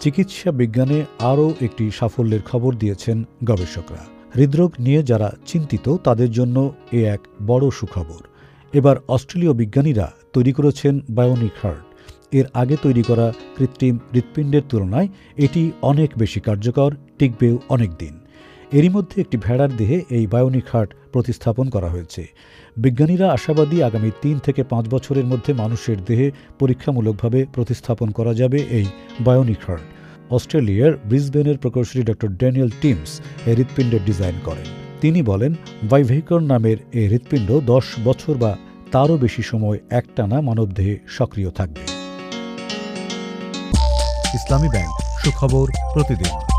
চিকিৎসা বিজ্ঞানে আরও একটি সাফল্যের খবর দিয়েছেন গবেষকরা। হৃদরোগ নিয়ে যারা চিন্তিত, তাদের জন্য এ এক বড় সুখবর। এবার অস্ট্রেলীয় বিজ্ঞানীরা তৈরি করেছেন বায়োনিক হার্ট। এর আগে তৈরি করা কৃত্রিম হৃৎপিণ্ডের তুলনায় এটি অনেক বেশি কার্যকর, টিকবেও অনেক দিন এরই মধ্যে একটি ভেড়ার দেহে এই বায়োনিক হার্ট প্রতিস্থাপন করা হয়েছে। বিজ্ঞানীরা আশাবাদী আগামী তিন থেকে পাঁচ বছরের মধ্যে মানুষের দেহে পরীক্ষামূলকভাবে প্রতিস্থাপন করা যাবে এই বায়োনিক হার্ট। অস্ট্রেলিয়ার ব্রিসবেনের প্রকৌশলী ডক্টর ড্যানিয়েল টিমস এই হৃৎপিণ্ডের ডিজাইন করেন। তিনি বলেন ভাইভেকর নামের এই হৃৎপিণ্ড দশ বছর বা তারও বেশি সময় একটানা মানবদেহে সক্রিয় থাকবে। ইসলামী ব্যাংক, সুখবর প্রতিদিন।